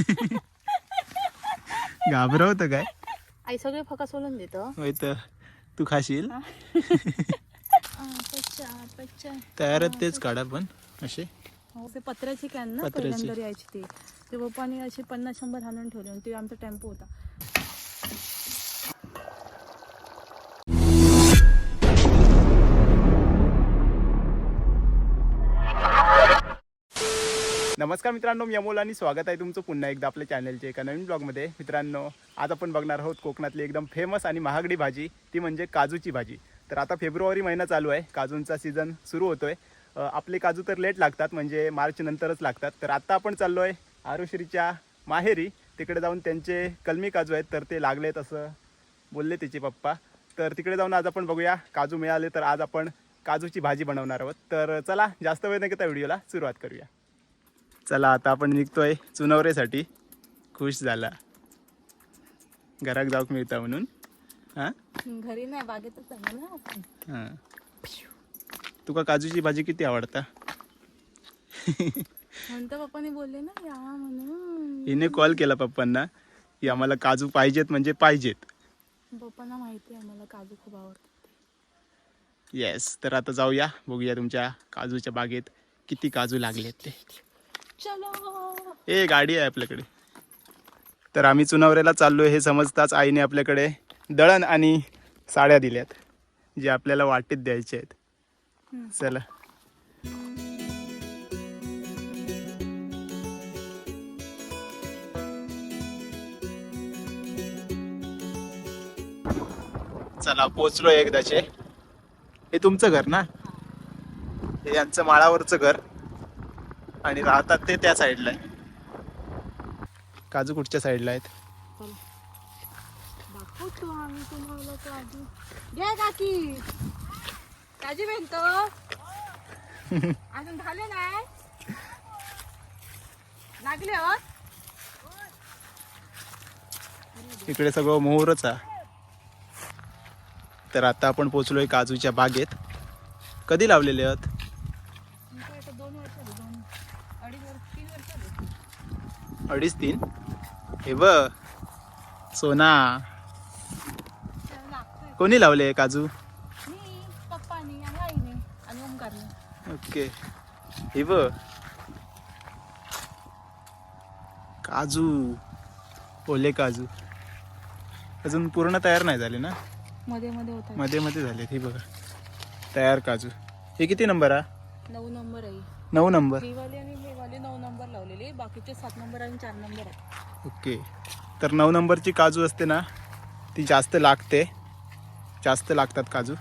घाबरवतं काय? आई सगळे फका सोलून देतो होय तर. तू खाशील? तयारच तेच काढा पण असे? हो ते पत्र्याची कॅन ना पत्र्याची. पहिल्यांदा यायची ती. ते पप्पानी अशी पन्नास शंभर आणून ठेवले आणि ते आमचा टेम्पो होता. नमस्कार मित्रांनो मी अमोल आणि स्वागत आहे तुमचं पुन्हा एकदा आपल्या चॅनलच्या एका नवीन ब्लॉगमध्ये मित्रांनो आज आपण बघणार आहोत कोकणातली एकदम फेमस आणि महागडी भाजी. ती म्हणजे काजूची भाजी. तर आता फेब्रुवारी महिना चालू आहे. काजूंचा सीझन सुरू होतोय. आहे आपले काजू तर लेट लागतात म्हणजे मार्च नंतरच लागतात. तर आता आपण चाललो आहे आरुश्रीच्या माहेरी. तिकडे जाऊन त्यांचे कलमी काजू आहेत तर ते लागलेत असं बोलले तिचे पप्पा. तर तिकडे जाऊन आज आपण बघूया. काजू मिळाले तर आज आपण काजूची भाजी बनवणार आहोत. तर चला जास्त वेळ नाही घेता व्हिडिओला सुरुवात करूया. चला आता आपण निघतोय चुनवरेसाठी. खुश झाला. घरात जाऊक मिळतं म्हणून. हां? घरी नाही बागेतच ना आपण. हां. तुका काजूची भाजी किती आवडता? म्हणतं पप्पाने बोलले ना या म्हणून. हिने कॉल केला पप्पांना की आम्हाला काजू पाहिजेत म्हणजे पाहिजेत. पप्पांना माहिती आहे मला काजू खूप आवडतात येस तर आता जाऊया बघूया तुमच्या काजूच्या बागेत किती काजू लागलेत ते. ए गाडी आहे आपल्याकडे. तर आम्ही चुनावऱ्याला चाललोय हे समजताच आईने आपल्याकडे दळण आणि साड्या दिल्यात जे आपल्याला वाटेत द्यायचे आहेत. चला. चला पोचलो एकदाचे. हे तुमचं घर ना? हे यांचं माळावरचं घर. आणि राहतात ते त्या साईडला आहे. काजू कुठच्या साईडला आहेत? काजू. म्हणतो अजून झाले नाही? लागले हो? इकडे सगळं मोहरच आहे. तर आता आपण पोचलोय काजूच्या बागेत. कधी लावलेले आहेत तुमचं आता दोन वर्ष झाली दोन अडीच वर्ष तीन वर्ष झाली अडीच तीन. हे ब सोना. कोणी लावले काजू? ओके. हे ब काजू. ओले काजू. अजून पूर्ण तयार नाही झाले ना? मध्ये मध्ये होता मध्ये मध्ये झाले हे बघा. तयार काजू. हे किती नंबर हा? नऊ नंबर आहे. नऊ नंबर. ही वाली आणि हे वाली नऊ नंबर लावलेले बाकीचे सात नंबर आणि चार नंबर आहे ओके. तर नऊ नंबरची काजू असते ना ती जास्त लागते. जास्त लागतात काजू.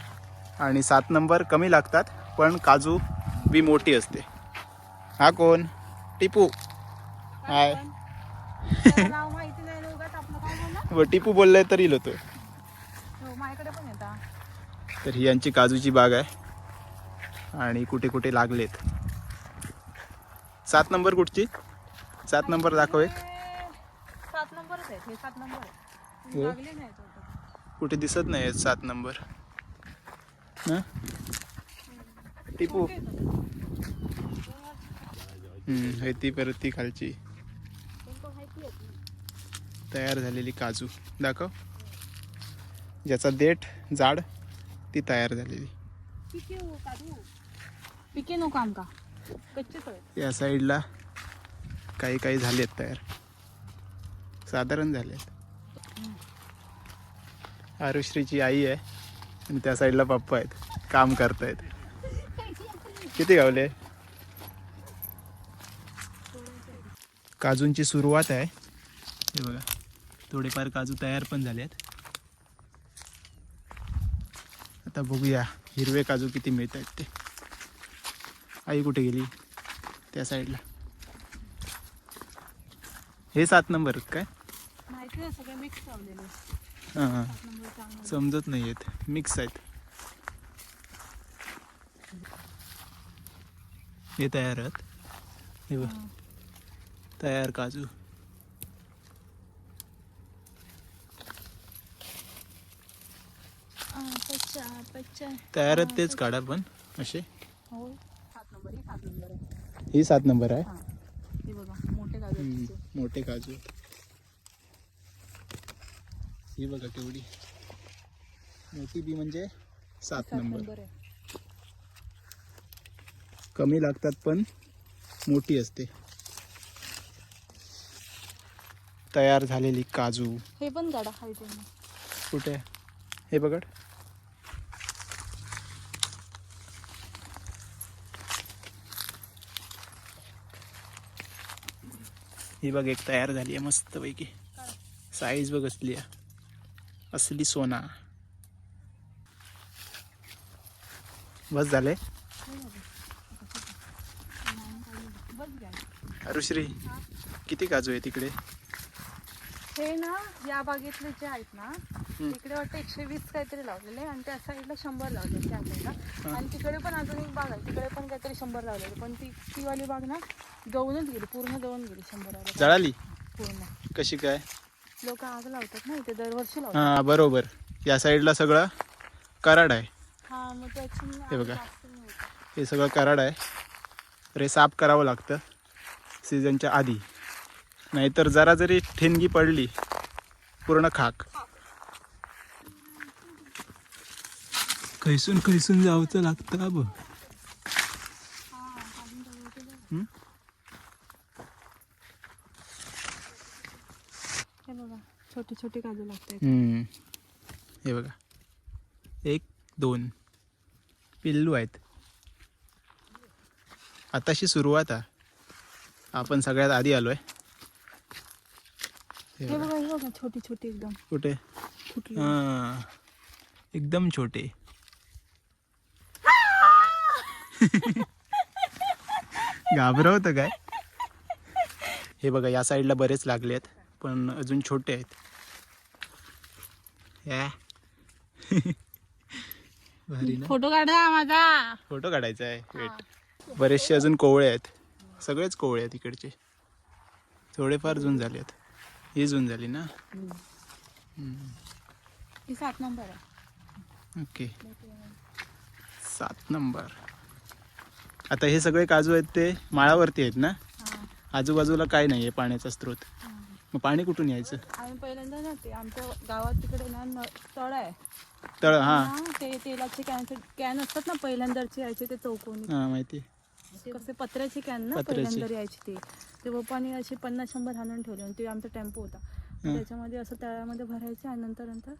आणि सात नंबर कमी लागतात पण काजू बी मोठी असते. हा कोण? टिपू. हाय. त्याला नाव माहिती नाही ना उगाच आपलं काय बोलला व टिपू बोललाय तरी येईल होतो हो माझ्याकडे पण येतात तर ही यांची काजूची बाग आहे. आणि कुठे कुठे लागलेत. सात नंबर कुठची? सात नंबर दाखव एक. सात नंबरच आहेत हे सात नंबर हो. लागले नाही तो कुठे दिसत नाही आहेत सात नंबर. हं? टिपू. हम्म, हे ती परत ती खालची. तयार झालेली काजू. दाखव. ज्याचा देठ जाड ती तयार झालेली. पिके हो काढू पिके नको आमका. या साईडला काही काही झालेत तयार. साधारण झालेत. आरुश्रीची आई आहे आणि त्या साईडला पप्पा आहेत. काम करतायत. किती गावले? काजूंची सुरुवात आहे. हे बघा. थोडेफार काजू तयार पण झाले आहेत आता बघूया हिरवे काजू किती मिळत आहेत ते. आई कुठे गेली? त्या साईडला हे सात नंबर काय? हां हां. समजत नाही आहेत. मिक्स आहेत. हे तयार आहेत. हे बघ. तयार काजू. तयार आहेत तेच काढा पण असे. हो. नंबर हे सात नंबर आहे. ही. सात नंबर आहे हां हे बघा मोठे काजू हम्म, तिचे. मोठे काजू. ही बघा केवढी. मोठी बी म्हणजे सात सात नंबर. नंबर आहे. कमी लागतात पण मोठी असते. तयार झालेली काजू. हे पण गाडा हायटे कुठे? हे बघड ही बघ एक तयार झाली आहे मस्त पैकी साईज बघ असली आहे. असली सोना. बस झाले अरुश्री किती काजू आहे तिकडे हे ना या बागेतले जे आहेत ना इकडे वाटतं एकशे वीस काहीतरी लावलेले आणि त्या साईडला शंभर लावले त्या साईडला. आणि तिकडे पण अजून एक बाग आहे. तिकडे पण काहीतरी शंभर लावलेले. पण ती ती वाली बाग ना गेली पूर्ण गेली शंभर. जळाली? पूर्ण. कशी काय? लोक आग लावतात ना इथे दरवर्षी लावतात. हा बरोबर. या साईडला सगळं कराड आहे. हा मग त्याची हे आग बघा. हे सगळं कराड आहे. तर हे साफ करावं लागतं सीझनच्या आधी. नाहीतर जरा जरी ठिणगी पडली पूर्ण खाक. खैसून खैसून जावचं लागतं अब हम्म? हे बघा छोटे छोटे काजू लागतात. हम्म. हे बघा. एक दोन. पिल्लू आहेत. आताशी सुरुवात आहे. आपण सगळ्यात आधी आलोय. हे हे बघा. बघा. हे बघा छोटी छोटी एकदम. कुठे? फुटली हा. एकदम छोटे. घाबरवत काय? हे बघा या साईडला बरेच लागले आहेत पण अजून छोटे आहेत. भारी ना? फोटो काढा माझा. फोटो काढायचा आहे. वेट बरेचसे अजून कोवळे आहेत. सगळेच कोवळे आहेत इकडचे. थोडेफार जून झाले आहेत ही जून झाली ना? ही सात नंबर ओके. सात नंबर. आता हे सगळे काजू आहेत ते माळावरती आहेत ना? आजूबाजूला काय नाही आहे पाण्याचा स्रोत. मग पाणी कुठून यायचं? आम्ही पहिल्यांदा ना ते आमच्या गावात तिकडे ना न- तळ आहे. तळ हां. ते तेलाचे कॅन कॅन असतात ना पहिल्यांदाचे यायचे ते चौकोनी. हां माहिती. कसे पत्र्याचे कॅन ना पत्र्याचे. पहिल्यांदा यायचे ते. ते पप्पानी असे पन्नास शंभर आणून ठेवले आणि ते आमचा टेम्पो होता. त्याच्यामध्ये असं तळ्यामध्ये भरायचे आणि नंतर नंतर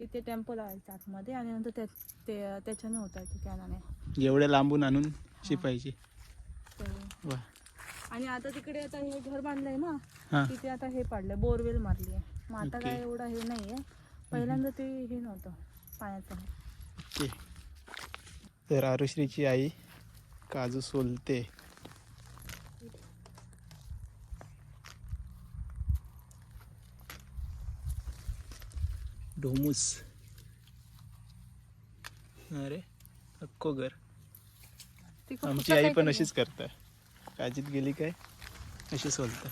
इथे टेम्पो लावायचा आतमध्ये आणि नंतर त्या ते त्याच्याने होता ते कॅनाने एवढे लांबून आणून शिपायची. वा. आणि आता तिकडे आता हे घर बांधलंय ना तिथे आता हे पाडलंय बोरवेल मारली आहे मग आता. काय एवढं हे नाहीये. पहिल्यांदा ते हे नव्हतं पाण्याचं. तर आरुश्रीची आई काजू सोलते. ढोमुस अरे अक्को घर. आमची आई पण अशीच करते. काजीत गेली काय? अशी सोलतं.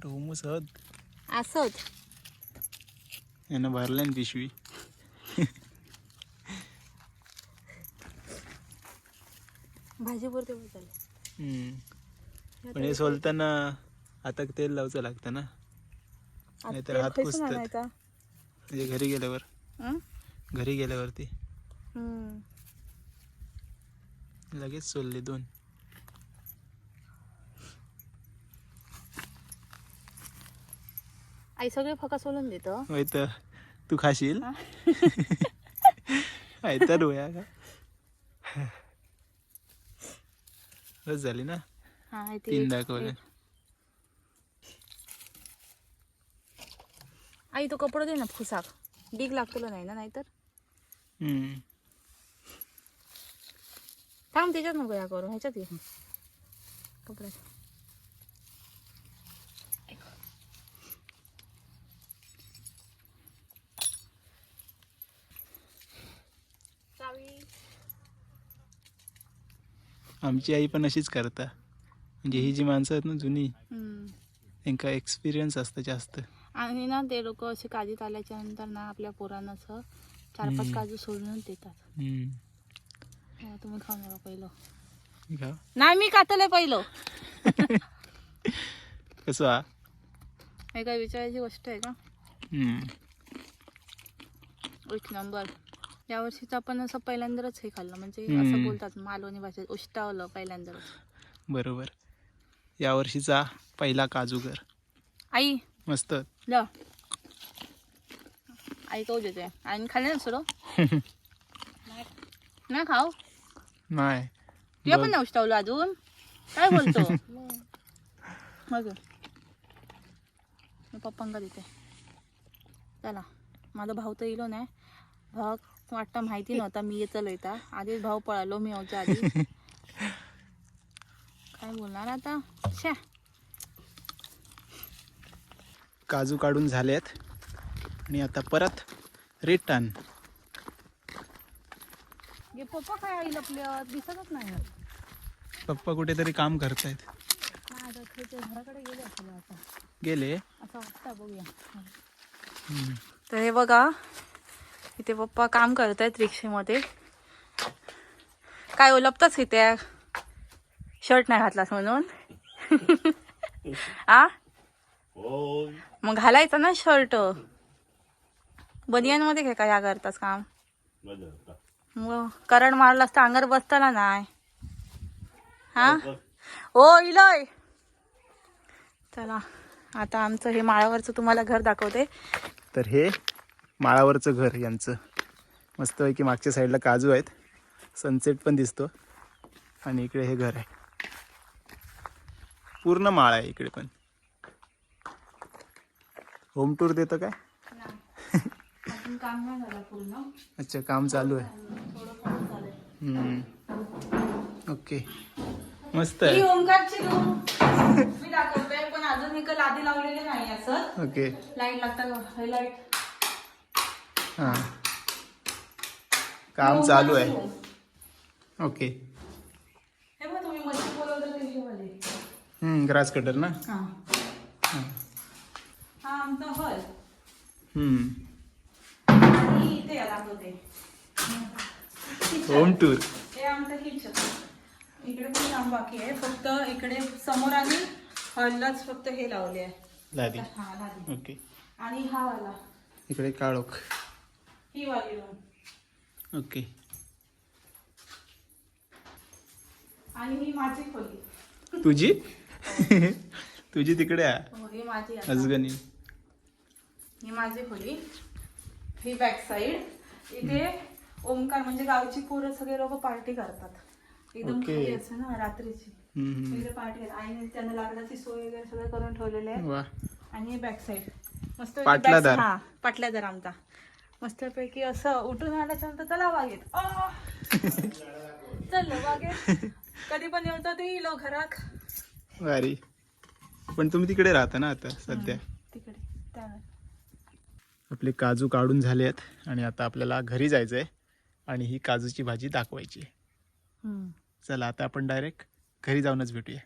ढोमुस हद. असंच यानं भरल्या ना पिशवी. भाजी पुरते हम्म. पण हे सोलताना आता तेल लावचं लागतं ना? नाहीतर हात कुसतात. म्हणजे घरी गेल्यावर. घरी गेल्यावरती. लगेच सोलले दोन. आई सगळे फका सोलून देत. होय तर. तू खाशील. आहे तर होया का बस झाली ना? हा तीन दाखवले. आई तो कपडा दे ना फुसाक. डीग लागतो नाही ना नाहीतर? हम्म. थांब त्याच्यात नको या करू ह्याच्यात ये कपड्यात आमची आई पण अशीच करता म्हणजे ही जी माणसं आहेत ना जुनी हम्म. त्यांका एक्सपिरियन्स असतं जास्त आणि ना ते लोक असे काजीत आल्याच्यानंतर ना आपल्या पोरांना असं चार पाच. काजू सोडून देतात हम्म. हा, तुम्ही खाऊन बघा पहिलं. घ्या. नाही मी कातलंय पहिलं. कसं हा हे काय विचारायची गोष्ट आहे का? हम्म. एक नंबर. या वर्षीचं आपण असं पहिल्यांदाच हे खाल्लं. म्हणजे हम्म. असं बोलतात मालवणी भाषेत उष्टावलं पहिल्यांदाच. बरोबर. या वर्षीचा पहिला काजूगर. आई. मस्त. ल. आई कहू देते. आणि खाल्ले ना सोडो नाही खाऊ? नाही. तुला पण नाही उष्टावलं अजून? काय बोलतो? मग मी पप्पांका देते. चला. माझा भाऊ तर येलो नाही. भाऊ वाटतं माहिती नव्हता मी येतलो इथं. आधीच भाऊ पळालो मी याच्या आधी. काय बोलणार आता? शा काजू काढून झालेत. आणि आता परत रिटर्न हे पप्पा काय आई लपल्या दिसतच नाही. पप्पा कुठेतरी काम करतायत. घराकडे गेले असेल आता. गेले? असं वाटतं बघूया. हम्म. तर हे बघा इथे पप्पा काम करत आहेत रिक्षेमध्ये. काय ओलपताच इथे. शर्ट नाही घातलास म्हणून. आ? मग घालायचा ना शर्ट. बनियानमध्ये काय करतास काम? करंट मारलास तर अंगावर बसताना नाही हा? ओ इलय. चला आता आमचं हे माळावरचं तुम्हाला घर दाखवते. तर हे माळावरचं घर यांचं. मस्तपैकी मागच्या साईडला काजू आहेत. सनसेट पण दिसतो. आणि इकडे हे घर आहे. पूर्ण माळ आहे इकडे पण. होम टूर देतं काय? अजून काम नाही झालं पूर्ण. अच्छा काम चालू आहे थोडं थोडं चालेल हम्म. ओके. मस्त ही आहे ओंकारची रूम मी दाखवते पण अजून एक लादी लावलेली नाही असं. ओके. लाइट लागतात लाइट हां काम चालू आहे. ओके. हे बघ तुम्ही मशीन बोलवलं ते हिशोबाने ग्रास कटर ना? हा. हां. हा आमचा हॉल. हम्म. आणि इथे या दाखवते. होम टूर हे आमचं किचन इकडे पण काम बाकी आहे. फक्त इकडे समोर आणि हॉललाच फक्त हे लावले आहे. लादी. हा लादी. ओके. आणि हा वाला. इकडे काळोख. ही वाली रूम ओके. आणि ही माझी खोली. तुझी? तुझी तिकडे आहे? हो, माझी. अजगणी ही माझी खोली. ही बॅक साईड इथे ओमकार म्हणजे गावची पोरं सगळे लोक पार्टी करतात. एकदम. खाली असते ना रात्रीची. हम्म. पार्टी करतात. आईने त्यांना लाकडाची सोय वगैरे सगळं करून ठेवलेले आहे. वा. आणि हे बॅक साईड मस्त पाटलादार. हा पाटल्यादार आमचा. मस्तपैकी असं उठून आल्याच्यानंतर चला बागेत आ! चल बागेत कधी पण येऊ तर ते येलो घरात वारी पण तुम्ही तिकडे राहता ना आता सध्या? तिकडे. आपले काजू काढून झाले आहेत आणि आता आपल्याला घरी जायचं आहे आणि ही काजूची भाजी दाखवायची आहे. चला आता आपण डायरेक्ट घरी जाऊनच भेटूया.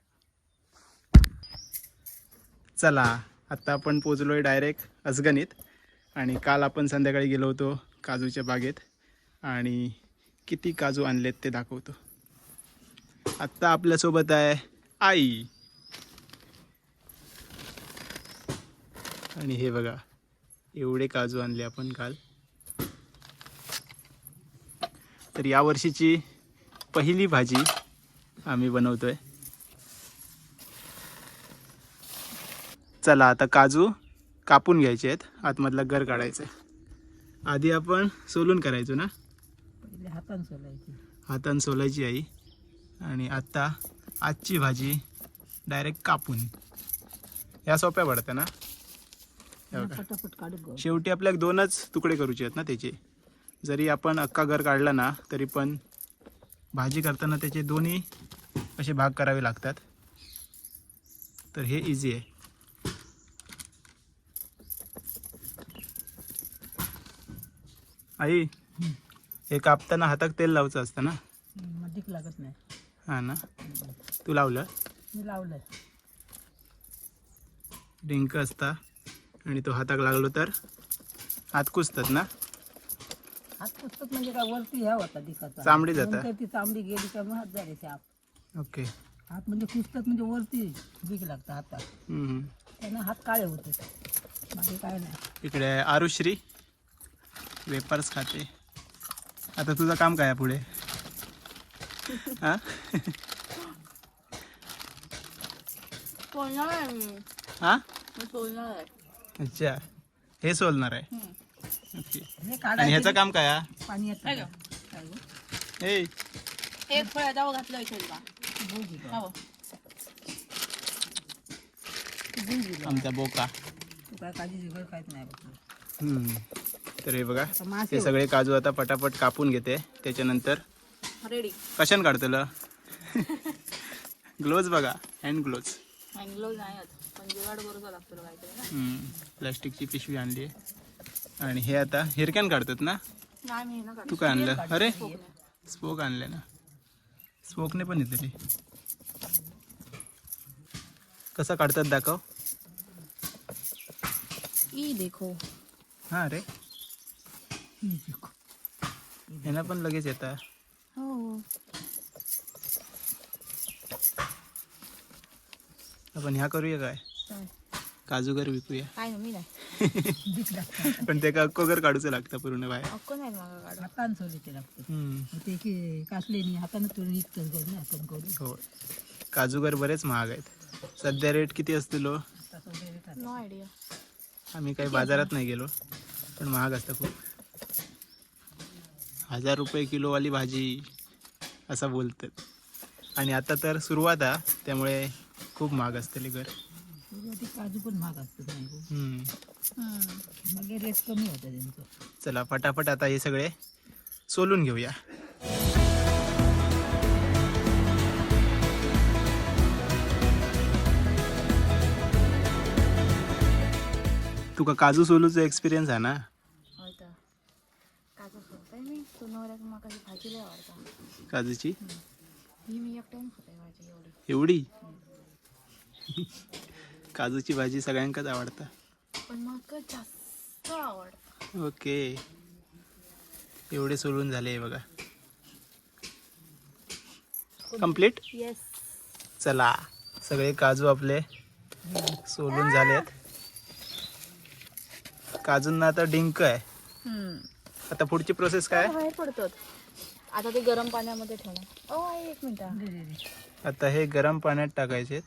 चला आता आपण पोचलो आहे डायरेक्ट अजगणित. आणि काल आपण संध्याकाळी गेलो होतो काजूच्या बागेत. आणि किती काजू आणलेत ते दाखवतो. आत्ता आपल्यासोबत आहे आई. आणि हे बघा एवढे काजू आणले आपण काल. तर या वर्षीची पहिली भाजी आम्ही बनवतोय. चला आता काजू कापून घ्यायचे आहेत. आतमधला गर काढायचं आहे आधी आपण सोलून करायचो ना? पहिले हातान सोलायची. हातान सोलायची आई. आणि आता आजची भाजी डायरेक्ट कापून. ह्या सोप्या पडत्या ना? शेवटी आपल्याला दोनच तुकडे करूचे आहेत ना त्याचे? जरी आपण अख्खा घर काढला ना तरी पण भाजी करताना त्याचे दोन्ही असे भाग करावे लागतात. तर हे इझी आहे. आई हे कापताना हातात तेल लावायचं असतं ना? अधिक लागत नाही. हां ना? तू लावलं? मी लावलंय. डिंक असता आणि तो हाताक लागलो तर हात कुसतात ना? हात पुस्तक म्हणजे काय वरती ह्या होता दिकाचा चामडी जाता. नंतर ती चामडी गेली का मग हात झाले साप ओके. हात म्हणजे पुस्तक म्हणजे वरती भीक लागतं हातात. हम्म. त्यांना हात काळे होते. बाकी काय नाही. इकडे आहे आरुश्री वेपर्स खाते. आता तुझं काम काय आहे पुढे? हा? सोलणार आहे मी. हा? मी सोलणार आहे. अच्छा. हे सोलणार आहे. हे आणि ह्याचं काम काय आहे पाणी येत? काय गं? हे. एक फळ घातलं इथे. हो. आमचा बोका. तू काय काळजी सगळं काहीच नाही बघ. हम्म. तर हे बघा आता मासे हे सगळे काजू आता पटापट कापून घेते. त्याच्यानंतर रेडी कशाने काढतलं? ग्लोव्ज बघा हँड ग्लोव्ज हँगलो नाही आहेत पण जुगाड बरोबर लागतो काहीतरी. ना प्लास्टिकची पिशवी आणली आणि हे आता हिरक्यान काढतात ना? तू काय आणलं? अरे स्पोक आणले ना. स्पोकने पण येते कसं काढतात दाखव. ई देखो. हां रे. ह्याला पण लगेच येतात हो. आपण ह्या करूया काय? काजूगर विकूया. काय मी नाही. भीक लागतं पण ते का अक्कोगर काढूचं लागतं पूर्ण बाहेर. अक्को नाही मागा काढ हातानं सोलायचे लागतं हम्म. मग ते की कासले नाही हातानं तुला निघतं गं ना आपण करू. हो. काजूगर बरेच महाग आहेत. सध्या रेट किती असतील हो? No idea. आम्ही काही बाजारात नाही गेलो पण महाग असतं खूप. हजार रुपये किलोवाली भाजी असं बोलतात. आणि आता तर सुरुवात आहे त्यामुळे खूप महाग असते घर. सुरुवाती काजू पण महाग असतात नाही गं. हम्म. मग रेट कमी होतं त्यांचं. चला फटाफट आता हे सगळे सोलून घेऊया. तुका काजू सोलूचा एक्सपिरियन्स आहे ना? होय तर. काजू खाताय मी. तू नवऱ्याक म्हाका ही भाजी लय आवडता. काजूची? ही मी एकट्याने खाताय भाजी एवढी. एवढी? काजूची भाजी सगळ्यांकाच आवडता. पण म्हाका जास्त आवडता. ओके. एवढे सोलून झाले बघा. कंप्लीट येस चला. सगळे काजू आपले सोलून झालेत. काजूंना आता डिंक आहे. आता पुढची प्रोसेस काय? बाहेर पडतात आता ते गरम पाण्यामध्ये ठेवणार. ओ आई एक मिनिट. दे, दे, दे. आता हे गरम पाण्यात टाकायचे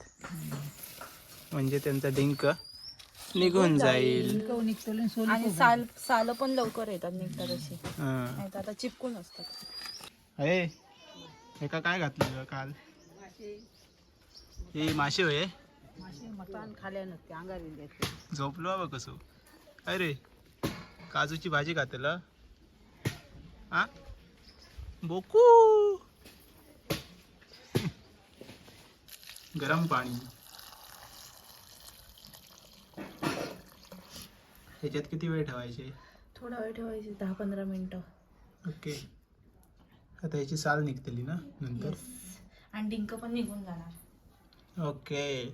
म्हणजे त्यांचा डिंक निघून जाईल. आणि साल साल पण लवकर येतात निघतात अशी. हा. आता चिपकून असतात. अरे हे का काय घातलं काल? हे मासे होय. मासे मटण खाल्या नसते अंगार येऊन द्यायचे झोपलो हवं कसं? अरे काजूची भाजी खातेला हा? बोकू! गरम पाणी. ह्याच्यात किती वेळ ठेवायचे? थोडा वेळ ठेवायची दहा पंधरा मिनिटं. ओके. आता ह्याची साल निघतली ना नंतर? आणि डिंक पण निघून जाणार. ओके.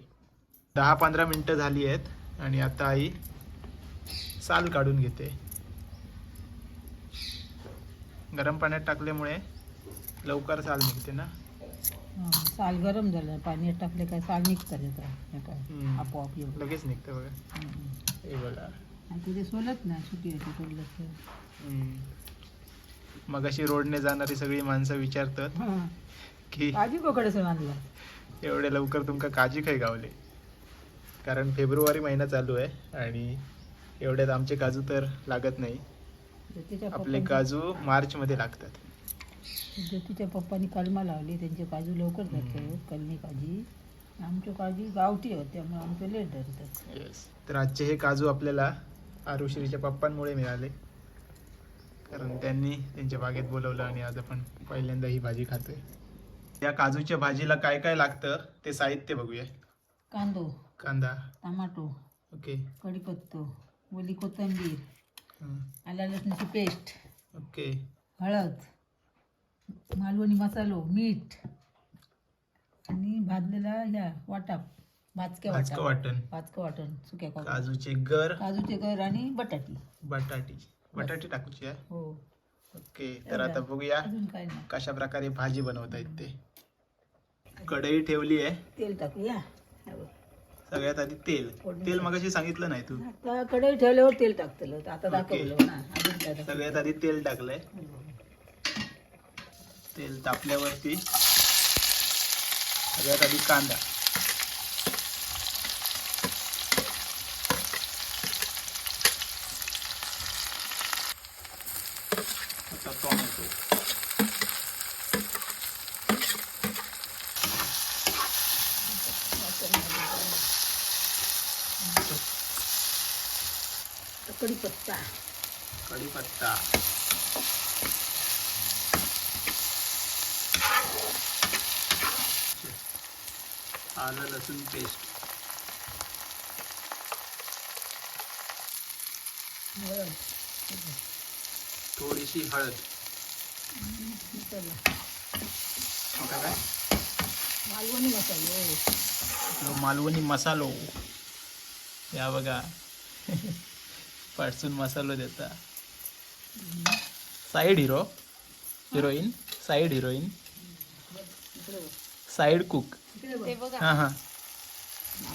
दहा पंधरा मिनटं झाली आहेत आणि आता आई साल काढून घेते. गरम पाण्यात टाकल्यामुळे लवकर साल निघते ना? साल गरम झालं. पाण्यात टाकले काय साल हम्म. आपोआप लगेच निघतं बघा. हे बघा. आणि तुझे सोलत नाही सुटी होती सोडलं तर. मग अशी रोडने जाणारी सगळी माणसं विचारतात हा. की काजू कोकडे सण आणला एवढे लवकर तुमका काजी काय गावले? कारण फेब्रुवारी महिना चालू आहे आणि एवढ्यात आमचे काजू तर लागत नाही. ज्योतीच्या आपले पप्पांनी काजू मार्च मध्ये लागतात ज्योतीच्या पप्पांनी कलमा लावली त्यांचे काजू लवकर जातो कलमी काजी. आमच्या काजू गावठी होत त्यामुळे आमचे लेट धरतात येस तर आजचे हे काजू आपल्याला आरुश्रीच्या पप्पांमुळे मिळाले. कारण त्यांनी त्यांच्या बागेत बोलवलं आणि आज आपण पहिल्यांदा ही भाजी खातोय. या काजूच्या भाजीला काय काय लागतं ते साहित्य बघूया. कांदो कांदा. Tomato okay. कढीपत्तो ओली कोथिंबीर हं, आला लसणाची पेस्ट ओके. हळद मालवणी मसालो मीठ आणि भाजलेला ह्या वाटा भाजकं वाटा वाटण. भाजकं वाटण सुक्या काजू. काजूचे गर. काजूचे गर आणि बटाटी. बटाटी. बटाटी टाकूची आहे. हो. ओके तर आता बघूया अजून काय नाही. कशा प्रकारे भाजी बनवता येते कढई ठेवली आहे. तेल टाकूया. हा बघ. सगळ्यात आधी तेल. तेल मगाशी सांगितलं नाही तू. आता कढई ठेवल्यावर तेल टाकतलं. तर आता दाखवलं ना. अजून काय टाकलं? सगळ्यात आधी तेल टाकलंय. तेल तापल्यावरती सगळ्यात आधी कांदा आता टोमॅटो आता कढीपत्ता कढीपत्ता आलं लसूण पेस्ट थोडीशी हळद. काय मालवणी मसालो. मालवणी मसालो. या बघा. पाटसून मसालो देता. Side hero. Heroine. Side heroine. Side cook. ते बघा. हां हां.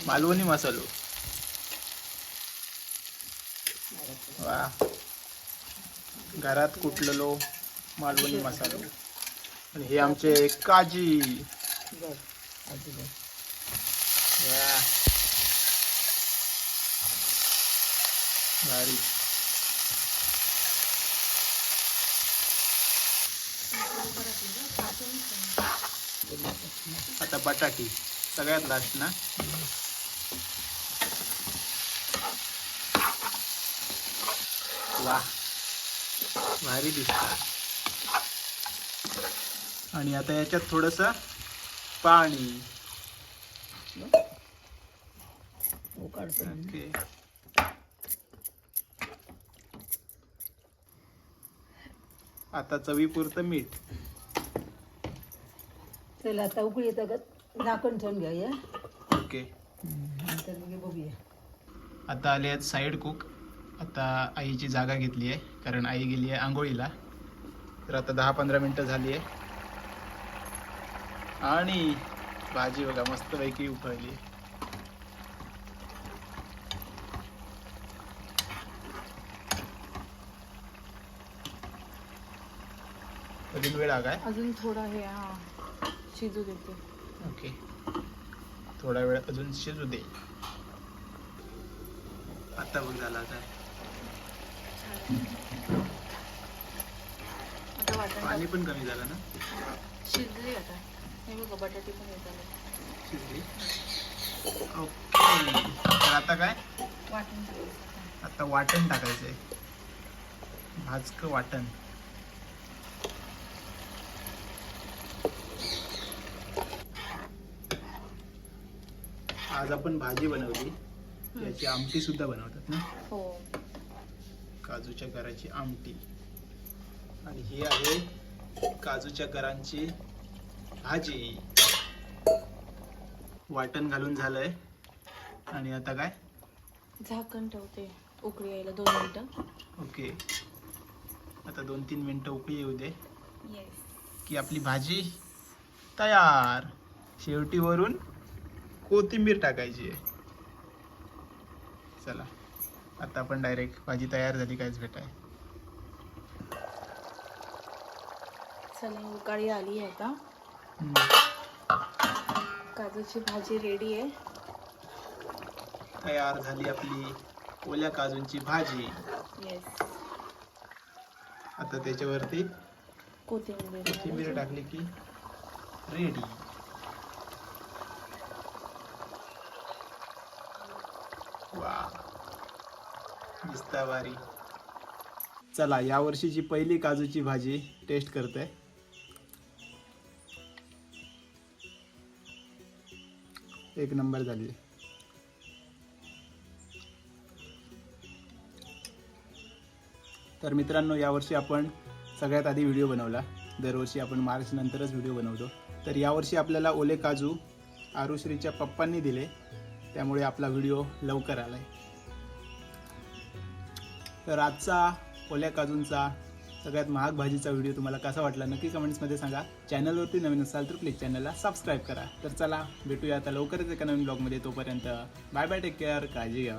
मालवणी मसालो. वा. घरात कुटलेलो मालवणी मसालो. आणि हे आमचे काजी. वा. भारी. आता बटाटी सगळ्यात लास्ट ना. वा भारी दिसतात आणि आता याच्यात थोडस पाणी. ओके. आता चवीपुरतं मीठ. चल आता उकळी येतं का? झाकण ठेवून घेऊया. ओके. नंतर मग बघूया. आता आले आहेत साईड कुक आता आईची जागा घेतली आहे कारण आई गेली आहे आंघोळीला. तर आता दहा पंधरा मिनटं झाली आहे. आणि भाजी बघा मस्तपैकी उकळली आहे. अजून वेळ काय? अजून थोडा हे हा. शिजू देते. ओके. थोडा वेळ अजून शिजू दे. आता बघ झाला काय आता वाटण पाणी पण कमी झालं ना? शिजली आता. हे बघा बटाटे पण हे झाले. शिजली? ओके. तर आता काय? वाटण टाकायचं. आता वाटण टाकायचंय. भाजक वाटण. आज आपण भाजी बनवली. याची आमटी सुद्धा बनवतात ना? हो. काजूच्या गराची आमटी. आणि ही आहे काजूच्या गरांची भाजी. वाटण घालून झालंय. आणि आता काय? झाकण ठेवते. उकळी यायला दोन मिनिटं. ओके. आता दोन तीन मिनटं उकळी येऊ दे. की आपली भाजी तयार. शेवटी वरून कोथिंबीर टाकायची आहे. चला आता आपण डायरेक्ट भाजी तयार झाली कायच भेटाय चला उकाळी आली आहे हम्म. काजूची भाजी रेडी आहे. तयार झाली आपली ओल्या काजूंची भाजी. येस आता त्याच्यावरती कोथिंबीर कोथिंबीर टाकली की रेडी वा दिसता भारी चला या वर्षीची पहिली काजूची भाजी टेस्ट करते एक नंबर झाली. तर मित्रांनो यावर्षी आपण सगळ्यात आधी व्हिडिओ बनवला. दरवर्षी आपण मार्च नंतरच व्हिडिओ बनवतो. तर यावर्षी आपल्याला ओले काजू आरुश्रीच्या पप्पांनी दिले. त्यामुळे आपला व्हिडिओ लवकर आलाय. तर आजचा ओल्या काजूंचा सगळ्यात महाग भाजीचा व्हिडिओ तुम्हाला कसा वाटला नक्की कमेंट्समध्ये सांगा. चॅनलवरती नवीन असाल तर प्लीज चॅनलला सबस्क्राईब करा. तर चला भेटूया आता लवकरच एका नवीन ब्लॉगमध्ये. तोपर्यंत बाय बाय टेक केअर काळजी घ्या.